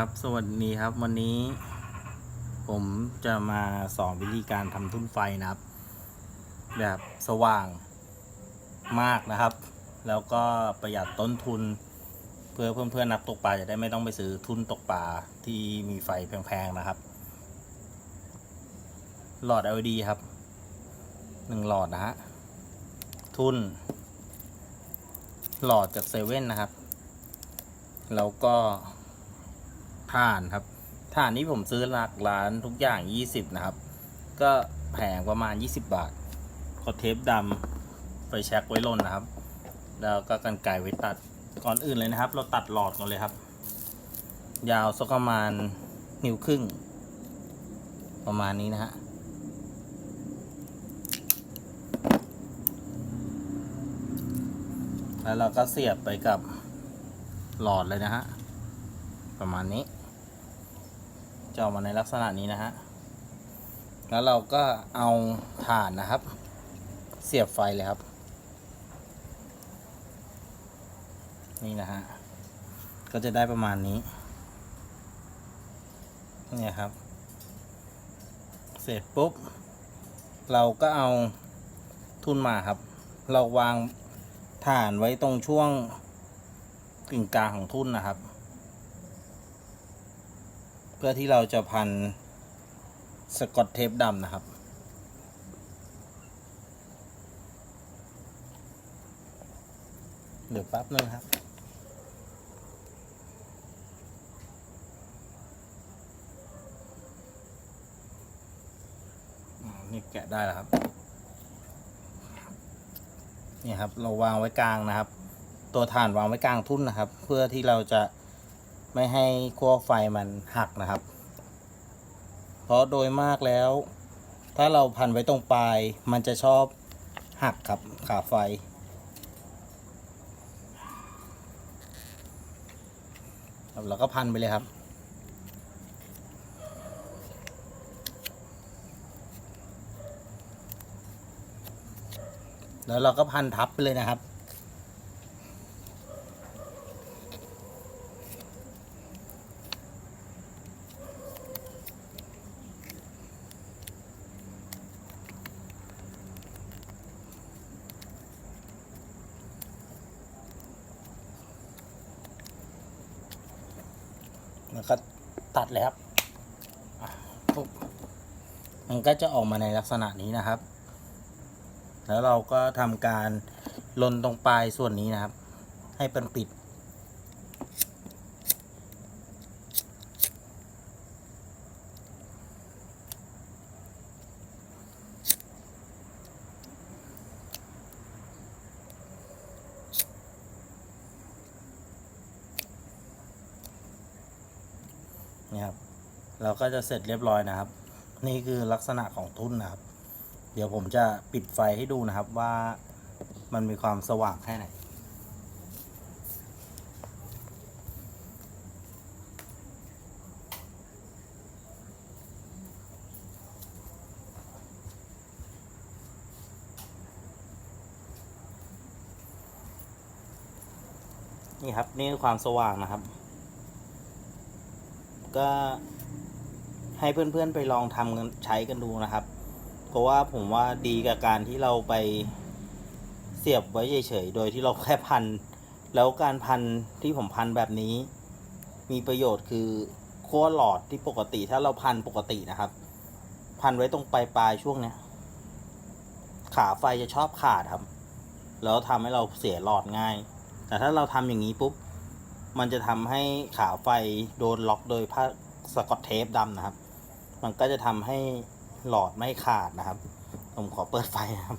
ครับสวัสดีครับวันนี้ ผมจะมาสอนวิธีการทำทุ่นไฟนะครับ แบบสว่างมากนะครับ แล้วก็ประหยัดต้นทุน เพื่อเพื่อนๆนักตกปลาจะได้ไม่ต้องไปซื้อทุนตกปลาที่มีไฟแพงๆนะครับ หลอด LED ครับหนึ่งหลอดนะฮะทุนหลอดจากเซเว่นนะครับ แล้วก็ ถ่านครับถ่านนี้ผมซื้อหลักร้านทุกอย่าง 20 นะครับ ก็แพงประมาณ 20 บาทกดเทปดำไฟแช็กไว้ลนนะครับ แล้วก็กันไกรไว้ตัดก่อนอื่นเลยนะครับ เราตัดหลอดก่อนเลยครับ ยาวสักประมาณนิ้วครึ่ง ประมาณนี้นะฮะแล้วเราก็เสียบไปกับหลอดเลยนะฮะ ประมาณนี้ จะออกมาในลักษณะนี้นะฮะ แล้วเราก็เอาถ่านนะครับ เสียบไฟเลยครับ นี่นะฮะ ก็จะได้ประมาณนี้เนี่ยครับ เสร็จปุ๊บ เราก็เอาทุนมาครับ เราวางถ่านไว้ตรงช่วงกึ่งกลางของทุ่นนะครับ พื่อที่เราจะพันสกอตเทปดำนะครับ เดี๋ยวแป๊บนึงครับนี่แกะได้แล้วครับนี่ครับ เราวางไว้กลางนะครับ ตัวถ่านวางไว้กลางทุ่นนะครับ เพื่อที่เราจะ ไม่ให้ขั้วไฟมันหักนะครับ เพราะโดยมากแล้ว ถ้าเราพันไว้ตรงปลาย มันจะชอบหักครับขาไฟครับเราก็พันไปเลยครับแล้วเราก็พันทับไปเลยนะครับ แล้วก็ตัดเลยครับปุ๊บมันก็จะออกมาในลักษณะนี้นะครับ แล้วเราก็ทำการลนตรงปลายส่วนนี้นะครับ ให้เป็นปิด นี่ครับเราก็จะเสร็จเรียบร้อยนะครับ นี่คือลักษณะของทุ่นนะครับ เดี๋ยวผมจะปิดไฟให้ดูนะครับว่ามันมีความสว่างแค่ไหนนี่ครับ นี่คือความสว่างนะครับ ก็ให้เพื่อนๆไปลองทำกันใช้กันดูนะครับ เพราะว่าผมว่าดีกับการที่เราไปเสียบไว้เฉยๆ โดยที่เราแค่พัน แล้วการพันที่ผมพันแบบนี้ มีประโยชน์คือขั้วหลอดที่ปกติถ้าเราพันปกตินะครับ พันไว้ตรงปลายๆช่วงเนี้ย ขาไฟจะชอบขาดครับ แล้วทำให้เราเสียหลอดง่าย แต่ถ้าเราทำอย่างนี้ปุ๊บ มันจะทำให้ขาไฟโดนล็อกโดยผ้าสกอตเทปดำนะครับ มันก็จะทำให้หลอดไม่ขาดนะครับ ผมขอเปิดไฟนะครับ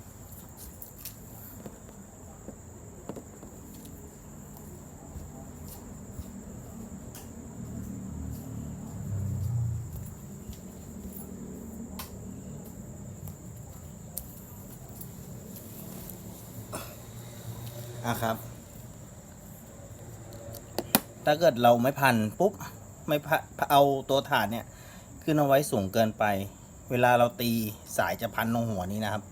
อะครับ ถ้าเกิดเราไม่พันปุ๊บไม่พเอาตัวถานเนี่ยขึ้นเอาไว้สูงเกินไป เวลาเราตีสายจะพันตรงหัวนี้นะครับ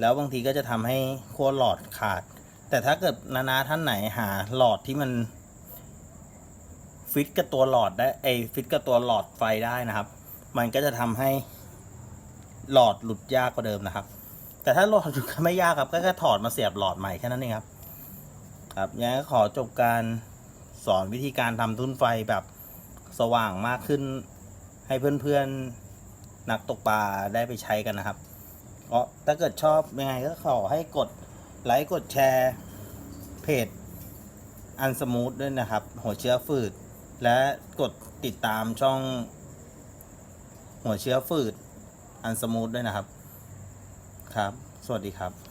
แล้วบางทีก็จะทำให้ขั้วหลอดขาด แต่ถ้าเกิดนานาท่านไหนหาหลอดที่มันฟิตกับตัวหลอดได้ไอฟิตกับตัวหลอดไฟได้นะครับ มันก็จะทำให้หลอดหลุดยากกว่าเดิมนะครับ แต่ถ้าหลอดหลุดก็ไม่ยากครับ ก็แค่ถอดมาเสียบหลอดใหม่แค่นั้นเองครับ ครับยังไงก็ขอจบการ สอนวิธีการทำทุ่นไฟแบบสว่างมากขึ้น ให้เพื่อนๆนักตกปลาได้ไปใช้กันนะครับเพราะถ้าเกิดชอบยังไงก็ขอให้กดไลค์กดแชร์เพจอันสมูทด้วยนะครับ หัวเชื้อฝืด และกดติดตามช่อง หัวเชื้อฝืดอันสมูทด้วยนะครับ ครับ สวัสดีครับ